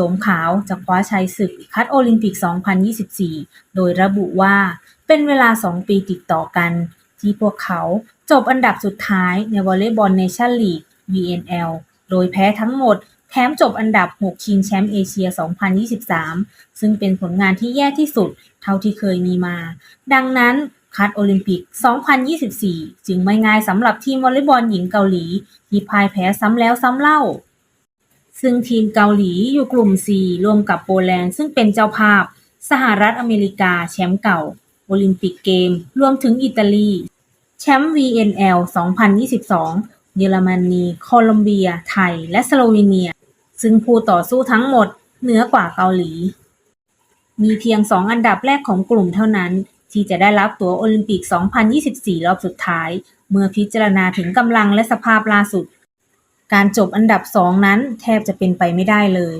สมขาวจะคว้าชัยศึกคัดโอลิมปิก 2024 โดยระบุว่าเป็นเวลา 2 ปีติดต่อกัน ที่พวกเขาจบอันดับสุดท้ายในวอลเลย์บอลเนชั่นลีก VNL โดยแพ้ทั้งหมด แถมจบอันดับ 6 ชิงแชมป์เอเชีย 2023 ซึ่งเป็นผลงานที่แย่ที่สุดเท่าที่เคยมีมา ดังนั้นคัดโอลิมปิก 2024 จึงไม่ง่ายสำหรับทีมวอลเลย์บอลหญิงเกาหลี ที่พ่ายแพ้ซ้ำแล้วซ้ำเล่า ซึ่งทีมเกาหลีอยู่กลุ่ม 4 รวมกับโปแลนด์ซึ่งเป็นเจ้าภาพ สหรัฐอเมริกาแชมป์เก่า โอลิมปิกเกม รวมถึงอิตาลี แชมป์ VNL 2022 เยอรมนีโคลอมเบีย ไทย และสโลวีเนีย ซึ่งผู้ต่อสู้ทั้งหมดเหนือกว่าเกาหลี มีเพียง 2 อันดับแรกของกลุ่มเท่านั้น ที่จะได้รับตั๋วโอลิมปิก 2024 รอบสุดท้าย เมื่อพิจารณาถึงกำลังและสภาพล่าสุด การจบอันดับสองนั้นแทบจะเป็นไปไม่ได้เลย